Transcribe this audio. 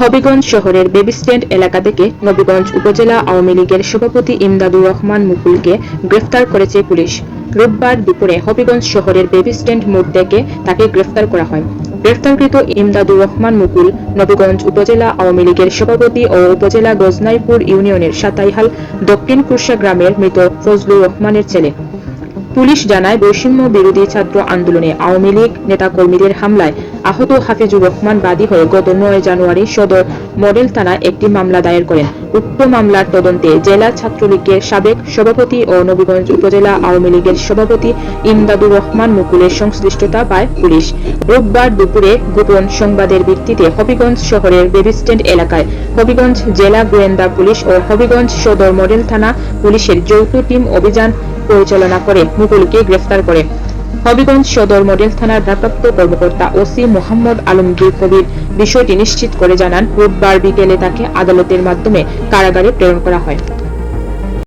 হবিগঞ্জ শহরের baby stand এলাকা থেকে নবীগঞ্জ উপজেলা আওয়ামী লীগের সভাপতি ইমদাদুর রহমান মুকুলকে গ্রেফতার করেছে পুলিশ। রোববার দুপুরে হবিগঞ্জ শহরের বেবি স্ট্যান্ড মোড় থেকে তাকে গ্রেফতার করা হয়। গ্রেফতারকৃত ইমদাদুর রহমান মুকুল নবীগঞ্জ উপজেলা আওয়ামী লীগের সভাপতি ও উপজেলা গজনাইপুর ইউনিয়নের সাতাইহাল দক্ষিণ কুরসা গ্রামের মৃত ফজলুর রহমানের ছেলে। পুলিশ জানায় বৈষম্য বিরোধী ছাত্র আন্দোলনে আওয়ামী লীগ নেতাকর্মীদের হামলায় আহত হাফিজুর রহমান বাদী হয়ে গত নয় জানুয়ারি সদর মডেল থানায় একটি মামলা দায়ের করেন। উক্ত মামলার তদন্তে জেলা ছাত্রলীগের সাবেক সভাপতি ও নবীগঞ্জ উপজেলা আওয়ামী লীগের সভাপতি ইমদাদুর রহমান মুকুলের সংশ্লিষ্টতা পায় পুলিশ। রোববার দুপুরে গোপন সংবাদের ভিত্তিতে হবিগঞ্জ শহরের বেবি স্ট্যান্ড এলাকায় হবিগঞ্জ জেলা গোয়েন্দা পুলিশ ও হবিগঞ্জ সদর মডেল থানা পুলিশের যৌথ টিম অভিযান পরিচালনা করে মুকুলকে গ্রেফতার করে। হবিগঞ্জ সদর মডেল থানার ভারপ্রাপ্ত কর্মকর্তা ওসি মোহাম্মদ আলমগীর কবির বিষয়টি নিশ্চিত করে জানান রোববার বিকেলে তাকে আদালতের মাধ্যমে কারাগারে প্রেরণ করা হয়।